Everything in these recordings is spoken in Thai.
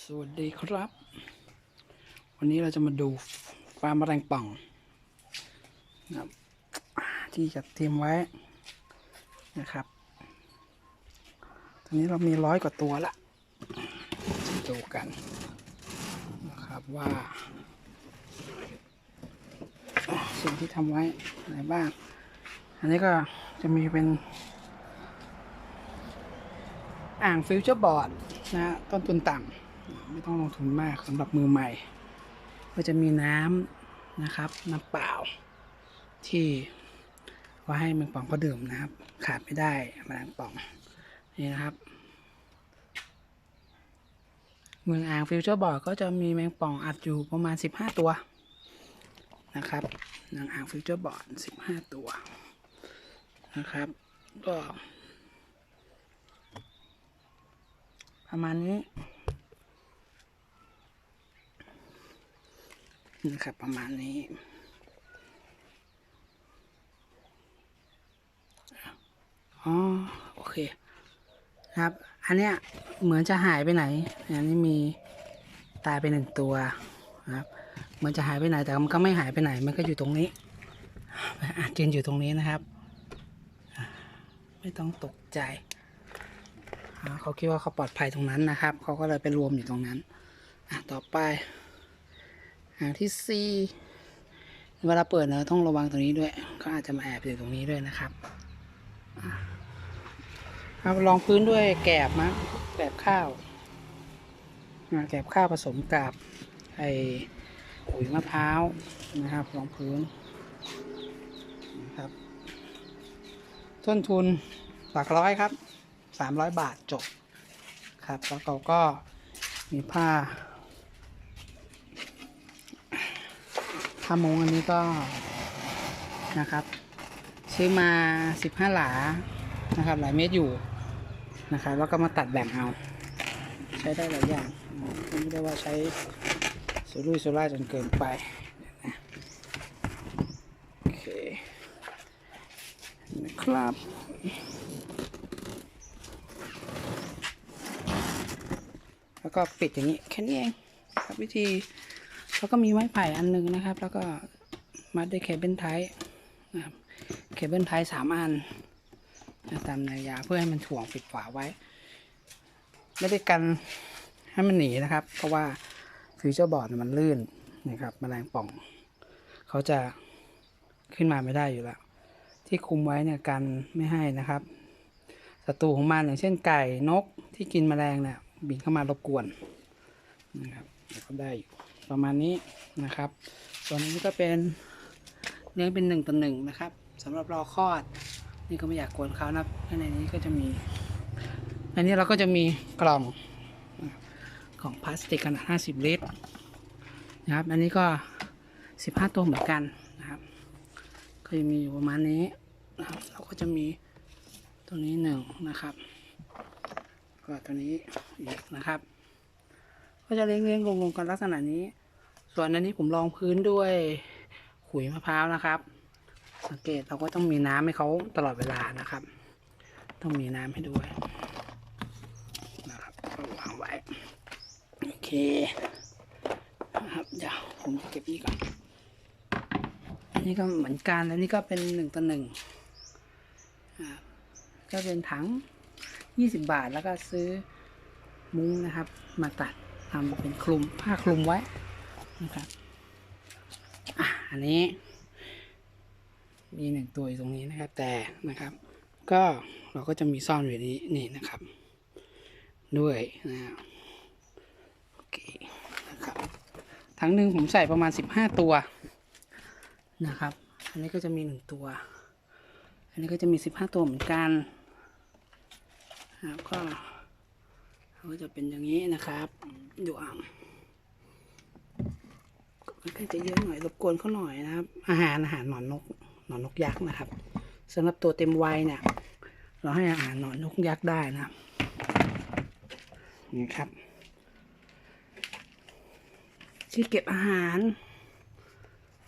สวัสดีครับ วันนี้เราจะมาดูฟาร์มแมลงป่องนะครับที่จัดเตรียมไว้นะครับ ตอนนี้เรามีร้อยกว่าตัวละจะดูกันนะครับว่า สิ่งที่ทำไว้อะไรบ้าง อันนี้ก็จะมีเป็น อ่างฟิวเจอร์บอร์ดนะฮะต้นทุนต่ำ ไม่ต้องลงทุนมากสำหรับมือใหม่ ก็จะมีน้ำนะครับ น้ำเปล่า ที่ว่าให้แมงป่องก็ดื่มนะครับ ขาดไม่ได้แมลงป่องนี่นะครับ เมืองอ่างฟิวเจอร์บอร์ดก็จะมีแมงป่องอัดอยู่ประมาณ 15 ตัวนะครับในอ่างฟิวเจอร์บอร์ด15 ตัวนะครับ ก็ ประมาณนี้ นะครับประมาณนี้อ๋อโอเคครับ อันเนี้ยเหมือนจะหายไปไหน อันนี้มีตายไปหนึ่งตัวนะครับ เหมือนจะหายไปไหนแต่มันก็ไม่หายไปไหน มันก็อยู่ตรงนี้อาจยืนอยู่ตรงนี้นะครับ ไม่ต้องตกใจ เขาคิดว่าเขาปลอดภัยตรงนั้นนะครับ เขาก็เลยไปรวมอยู่ตรงนั้น อะต่อไป อ่างที่สี่เวลาเปิดเราต้องระวังตรงนี้ด้วย ก็อาจจะมาแอบอยู่ตรงนี้ด้วยนะครับอะครับรองพื้นด้วยแกบมะแกบข้าวแกบข้าวผสมกับไอขุยมะพร้าวนะครับรองพื้นนะครับ ต้นทุนหลักร้อยครับสามร้อยบาทจบครับแล้วเราก็มีผ้า ผ้ามงอันนี้ก็นะครับ ซื้อมาสิบห้าหลานะครับ หลายเมตรอยู่นะครับแล้วก็มาตัดแบ่งเอา ใช้ได้หลายอย่างไม่ได้ว่าใช้สุรุ่ยสุร่ายจนเกินไปโอเคนะครับแล้วก็ปิดอย่างนี้แค่นี้เองครับวิธี แล้วก็มีไม้ไผ่อันหนึงนะครับ แล้วก็มัดด้วยเคเบิลไทยนะครับเคเบิลไทยสามอันตามแนวยาวเพื่อให้มันถ่วงปิดฝาไว้ ไม่ได้กันให้มันหนีนะครับ เพราะว่าฟิวเจอร์บอร์ดมันลื่นนะครับแมลงป่อง เขาจะขึ้นมาไม่ได้อยู่แล้ว ที่คุมไว้เนี่ยกันไม่ให้นะครับศัตรูของมันอย่างเช่นไก่นกที่กินแมลงเนี่ยบินเข้ามารบกวนนะครับก็ได้อยู่ ประมาณนี้นะครับ ส่วนนี้ก็เป็นเลี้ยงเป็นหนึ่งต่อหนึ่งนะครับสำหรับรอคลอด นี่ก็ไม่อยากกวนเขานะข้างในนี้ก็จะมีในนี้เราก็จะมีกล่องนะครับกล่องพลาสติกขนาด50 ลิตรนะครับ อันนี้ก็ 15 ตัวเหมือนกันนะครับ ก็จะมีอยู่ประมาณนี้นะครับ เราก็จะมีตัวนี้หนึ่งนะครับ ก็ตัวนี้อีกนะครับ ก็จะเลี้ยงเลี้ยงลงลงกันลักษณะนี้ ส่วนอันนี้ผมรองพื้นด้วยขุยมะพร้าวนะครับ สังเกตเราก็ต้องมีน้ำให้เขาตลอดเวลานะครับ ต้องมีน้ำให้ด้วยนะครับวางไว้โอเคนะครับเดี๋ยวผมจะเก็บนี่ก่อนอันนี้ก็เหมือนกันอันนี้ก็เป็นหนึ่งต่อหนึ่งอ่าก็เป็นถัง 20 บาทแล้วก็ซื้อมุ้งนะครับ มาตัด ทำเป็นคลุมผ้าคลุมไว้นะครับอะอันนี้ มีหนึ่งตัวอยู่ตรงนี้นะครับ แต่นะครับ ก็เราก็จะมีซ่อนอยู่นี้นี่นะครับ ด้วยนะครับโอเคนะครับทั้งหนึ่งผมใส่ประมาณ 15 ตัวนะครับ อันนี้ก็จะมีหนึ่งตัว อันนี้ก็จะมี 15 ตัวเหมือนกันครับก็ ก็จะเป็นอย่างนี้นะครับ ดูอ่างก็ค่อนข้างจะเยอะหน่อยรบกวนเขาหน่อยนะครับ อาหารอาหารหนอนนกหนอนนกยักษ์นะครับสำหรับตัวเต็มวัยเนี่ย เราให้อาหารหนอนนกยักษ์ได้นะนี่ครับ ที่เก็บอาหาร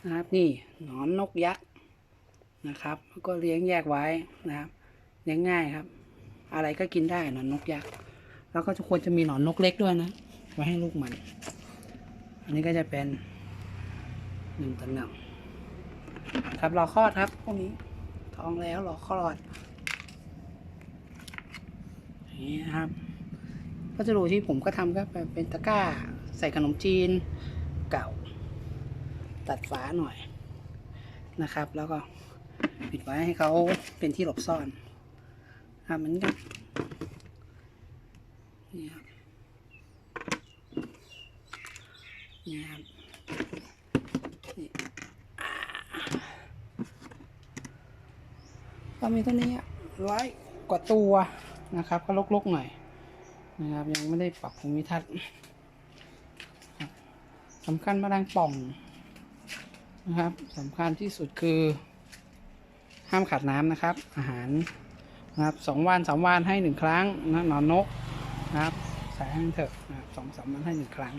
นะครับนี่หนอนนกยักษ์นะครับก็เลี้ยงแยกไว้นะครับเลี้ยงง่ายครับ อะไรก็กินได้หนอนนกยักษ์ แล้วก็ควรจะมีหนอนนกเล็กด้วยนะ ไว้ให้ลูกมัน อันนี้ก็จะเป็นหนึ่งต่อหนึ่งครับรอคลอดครับพวกนี้ท้องแล้วรอคลอดอย่างนี้นะครับก็จะรูที่ผมก็ทำก็เป็นตะกร้า ใส่ขนมจีนเก่า ตัดฝาหน่อยนะครับ แล้วก็ปิดไว้ให้เขาเป็นที่หลบซ่อนครับเหมือนกันครับ นี่ครับนี่ก็มีตัวนี้ร้อยกว่าตัวนะครับ ก็ลกๆหน่อยนะครับ ยังไม่ได้ปรับภูมิทัศน์สำคัญแมลงป่องนะครับสำคัญที่สุดคือ ห้ามขาดน้ำนะครับ อาหารนะครับสองวันสามวันให้หนึ่งครั้งนะนอนนกนะครับใส่ให้เถอะสองสามวันให้หนึ่งครั้ง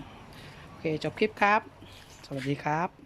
โอเคจบคลิปครับ สวัสดีครับ